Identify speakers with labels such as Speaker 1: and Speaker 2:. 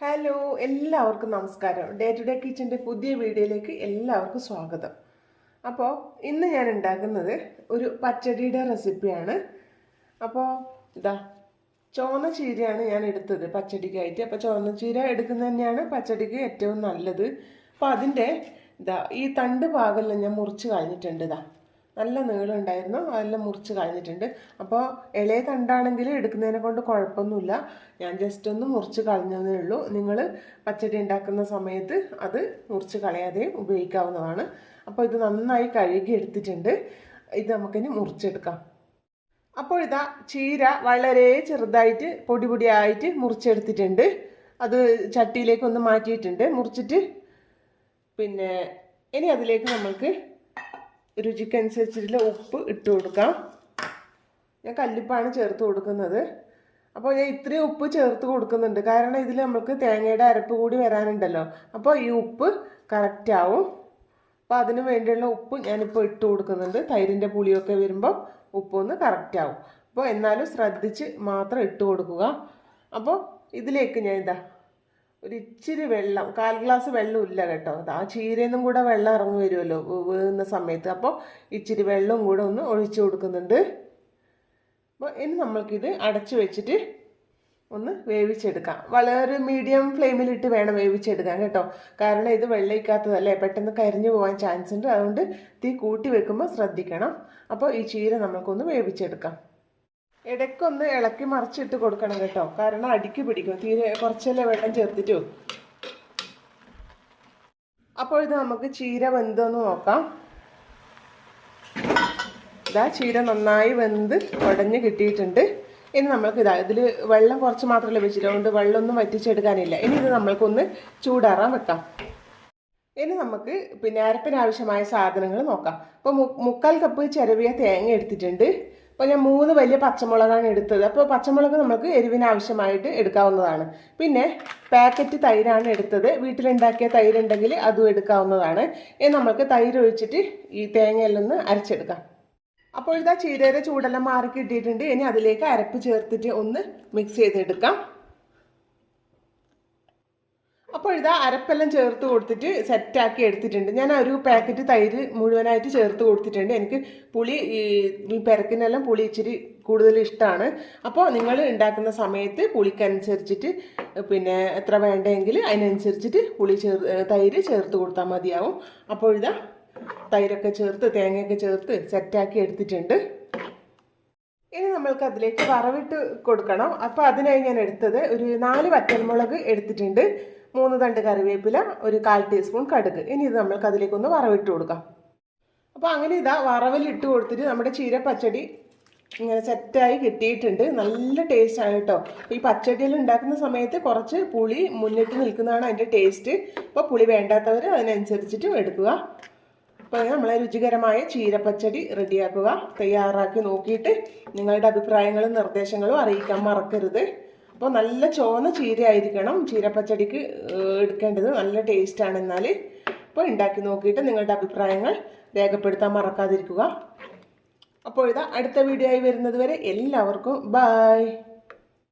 Speaker 1: Hello എല്ലാവർക്കും നമസ്കാരം. Day to day കിച്ചന്റെ പുതിയ വീഡിയോയിലേക്ക് എല്ലാവർക്കും സ്വാഗതം. അപ്പോൾ ഇന്ന് ഞാൻ ഉണ്ടാക്കുന്നത് ഒരു പച്ചടിയുടെ റെസിപ്പിയാണ്. അപ്പോൾ ഇതാ ചുവന്ന ചീരയാണ് ഞാൻ എടുത്തത് പച്ചടിക്കായിട്ട്. അപ്പോൾ ചുവന്ന ചീര എടുക്കുന്നത് തന്നെയാണ് പച്ചടിക്ക് ഏറ്റവും നല്ലത്. അപ്പോൾ അതിന്റെ ഇതാ ഈ തണ്ട് ഭാഗമെല്ലാം ഞാൻ മുറിച്ച് കളഞ്ഞിട്ടുണ്ട് ഇതാ. നല്ല നീളം ഉണ്ടായിരുന്നു. അതെല്ലാം മുറിച്ച് കളഞ്ഞിട്ടുണ്ട്. അപ്പോൾ ഇളയ തണ്ടാണെങ്കിൽ എടുക്കുന്നതിനെ കൊണ്ട് കുഴപ്പമൊന്നുമില്ല. ഞാൻ ജസ്റ്റ് ഒന്ന് മുറിച്ച് കളഞ്ഞതേ ഉള്ളൂ. നിങ്ങൾ പച്ചടി ഉണ്ടാക്കുന്ന സമയത്ത് അത് മുറിച്ച് കളയാതെ ഉപയോഗിക്കാവുന്നതാണ്. അപ്പോൾ ഇത് നന്നായി കഴുകി എടുത്തിട്ടുണ്ട്. ഇത് നമുക്കിനി മുറിച്ചെടുക്കാം. അപ്പോൾ ഇതാ ചീര വളരെ ചെറുതായിട്ട് പൊടി പൊടിയായിട്ട് മുറിച്ചെടുത്തിട്ടുണ്ട്. അത് ചട്ടിയിലേക്ക് ഒന്ന് മാറ്റിയിട്ടുണ്ട്. മുറിച്ചിട്ട് പിന്നെ ഇനി അതിലേക്ക് നമ്മൾക്ക് രുചിക്കനുസരിച്ചിട്ടുള്ള ഉപ്പ് ഇട്ട് കൊടുക്കാം. ഞാൻ കല്ലുപ്പാണ് ചേർത്ത് കൊടുക്കുന്നത്. അപ്പോൾ ഞാൻ ഇത്രയും ഉപ്പ് ചേർത്ത് കൊടുക്കുന്നുണ്ട്. കാരണം ഇതിൽ നമുക്ക് തേങ്ങയുടെ അരപ്പ് കൂടി വരാനുണ്ടല്ലോ. അപ്പോൾ ഈ ഉപ്പ് കറക്റ്റ് ആവും. അപ്പോൾ അതിന് വേണ്ടിയുള്ള ഉപ്പ് ഞാനിപ്പോൾ ഇട്ട് കൊടുക്കുന്നുണ്ട്. തൈരിന്റെ പുളിയൊക്കെ വരുമ്പോൾ ഉപ്പൊന്ന് കറക്റ്റ് ആവും. അപ്പോൾ എന്നാലും ശ്രദ്ധിച്ച് മാത്രം ഇട്ട് കൊടുക്കുക. അപ്പോൾ ഇതിലേക്ക് ഞാൻ ഇതാ ഒരു ഇച്ചിരി വെള്ളം കാൽ ഗ്ലാസ് വെള്ളം ഇല്ല കേട്ടോ. ആ ചീരയൊന്നും കൂടെ വെള്ളം ഇറങ്ങി വരുമല്ലോ വീഴുന്ന സമയത്ത്. അപ്പോൾ ഇച്ചിരി വെള്ളവും കൂടെ ഒന്ന് ഒഴിച്ചു കൊടുക്കുന്നുണ്ട്. അപ്പോൾ ഇനി നമ്മൾക്കിത് അടച്ചു വെച്ചിട്ട് ഒന്ന് വേവിച്ചെടുക്കാം. വളരെ മീഡിയം ഫ്ലെയിമിലിട്ട് വേണം വേവിച്ചെടുക്കാൻ കേട്ടോ. കാരണം ഇത് വെള്ളയിക്കാത്തതല്ലേ. പെട്ടെന്ന് കരിഞ്ഞു പോകാൻ ചാൻസ് ഉണ്ട് അതുകൊണ്ട് തീ കൂട്ടി വെക്കുമ്പോൾ ശ്രദ്ധിക്കണം. അപ്പോൾ ഈ ചീര നമുക്കൊന്ന് വേവിച്ചെടുക്കാം. ഇടയ്ക്കൊന്ന് ഇളക്കി മറിച്ചിട്ട് കൊടുക്കണം കേട്ടോ. കാരണം അടിക്ക് പിടിക്കും. തീരെ കുറച്ചല്ലേ വെള്ളം ചേർത്തിട്ടു. അപ്പോൾ ഇത് നമുക്ക് ചീര വെന്തെന്ന് നോക്കാം. ഇതാ ചീര നന്നായി വെന്ത് ഉടഞ്ഞ് കിട്ടിയിട്ടുണ്ട്. ഇനി നമ്മൾക്ക് ഇതാ ഇതിൽ വെള്ളം കുറച്ച് മാത്രമേ വെച്ചിട്ട്. അതുകൊണ്ട് വെള്ളമൊന്നും വറ്റിച്ചെടുക്കാനില്ല. ഇനി ഇത് നമ്മൾക്കൊന്ന് ചൂടാറാൻ വെക്കാം. ഇനി നമുക്ക് പിന്നെ അരപ്പിനാവശ്യമായ സാധനങ്ങൾ നോക്കാം. അപ്പോൾ മുക്കാൽ കപ്പ് ചിരവിയ തേങ്ങ എടുത്തിട്ടുണ്ട്. അപ്പോൾ ഞാൻ മൂന്ന് വലിയ പച്ചമുളകാണ് എടുത്തത്. അപ്പോൾ പച്ചമുളക് നമുക്ക് എരിവിന് ആവശ്യമായിട്ട് എടുക്കാവുന്നതാണ്. പിന്നെ പാക്കറ്റ് തൈരാണ് എടുത്തത്. വീട്ടിലുണ്ടാക്കിയ തൈരുണ്ടെങ്കിൽ അതും എടുക്കാവുന്നതാണ്. ഇനി നമുക്ക് തൈര് ഒഴിച്ചിട്ട് ഈ തേങ്ങയിൽ ഒന്ന് അരച്ചെടുക്കാം. അപ്പോൾ ഇതാ ചീരയുടെ ചൂടെല്ലാം മാറി കിട്ടിയിട്ടുണ്ട് ഇനി അതിലേക്ക് അരപ്പ് ചേർത്തിട്ട് ഒന്ന് മിക്സ് ചെയ്തെടുക്കാം. അപ്പോൾ ഇതാ അരപ്പെല്ലാം ചേർത്ത് കൊടുത്തിട്ട് സെറ്റാക്കി എടുത്തിട്ടുണ്ട്. ഞാൻ ഒരു പാക്കറ്റ് തൈര് മുഴുവനായിട്ട് ചേർത്ത് കൊടുത്തിട്ടുണ്ട്. എനിക്ക് പുളി ഈ പെരക്കിനെല്ലാം പുളി ഇച്ചിരി കൂടുതൽ ഇഷ്ടമാണ്. അപ്പോൾ നിങ്ങൾ ഉണ്ടാക്കുന്ന സമയത്ത് പുളിക്കനുസരിച്ചിട്ട് പിന്നെ എത്ര വേണ്ടെങ്കിൽ അതിനനുസരിച്ചിട്ട് പുളി ചേർ തൈര് ചേർത്ത് കൊടുത്താൽ മതിയാവും. അപ്പോൾ ഇതാ തൈരൊക്കെ ചേർത്ത് തേങ്ങയൊക്കെ ചേർത്ത് സെറ്റാക്കി എടുത്തിട്ടുണ്ട്. ഇനി നമ്മൾക്ക് അതിലേക്ക് വറവിട്ട് കൊടുക്കണം. അപ്പോൾ അതിനായി ഞാൻ എടുത്തത് ഒരു നാല് വറ്റൽമുളക് എടുത്തിട്ടുണ്ട്. മൂന്ന് തണ്ട് കറിവേപ്പില ഒരു കാൽ ടീസ്പൂൺ കടുക്. ഇനി ഇത് നമ്മൾക്ക് അതിലേക്കൊന്ന് വറവിട്ട് കൊടുക്കാം. അപ്പോൾ അങ്ങനെ ഇതാ വറവിലിട്ട് കൊടുത്തിട്ട് നമ്മുടെ ചീര പച്ചടി ഇങ്ങനെ സെറ്റായി കിട്ടിയിട്ടുണ്ട്. നല്ല ടേസ്റ്റാണ് കേട്ടോ. ഈ പച്ചടിയിൽ ഉണ്ടാക്കുന്ന സമയത്ത് കുറച്ച് പുളി മുന്നിട്ട് നിൽക്കുന്നതാണ് അതിന്റെ ടേസ്റ്റ് അപ്പോൾ പുളി വേണ്ടാത്തവർ അതിനനുസരിച്ചിട്ട് എടുക്കുക. അപ്പോൾ നമ്മളെ രുചികരമായ ചീരപ്പച്ചടി റെഡിയാക്കുക തയ്യാറാക്കി നോക്കിയിട്ട് നിങ്ങളുടെ അഭിപ്രായങ്ങളും നിർദ്ദേശങ്ങളും അറിയിക്കാൻ മറക്കരുത്. അപ്പോൾ നല്ല ചുവന്ന ചീര ആയിരിക്കണം. ചീരപ്പച്ചടിക്ക് എടുക്കേണ്ടത് നല്ല ടേസ്റ്റാണ് എന്നാൽ അപ്പോൾ ഉണ്ടാക്കി നോക്കിയിട്ട് നിങ്ങളുടെ അഭിപ്രായങ്ങൾ രേഖപ്പെടുത്താൻ മറക്കാതിരിക്കുക. അപ്പോൾ ഇതാ അടുത്ത വീഡിയോ ആയി വരുന്നത് വരെ എല്ലാവർക്കും ബായ്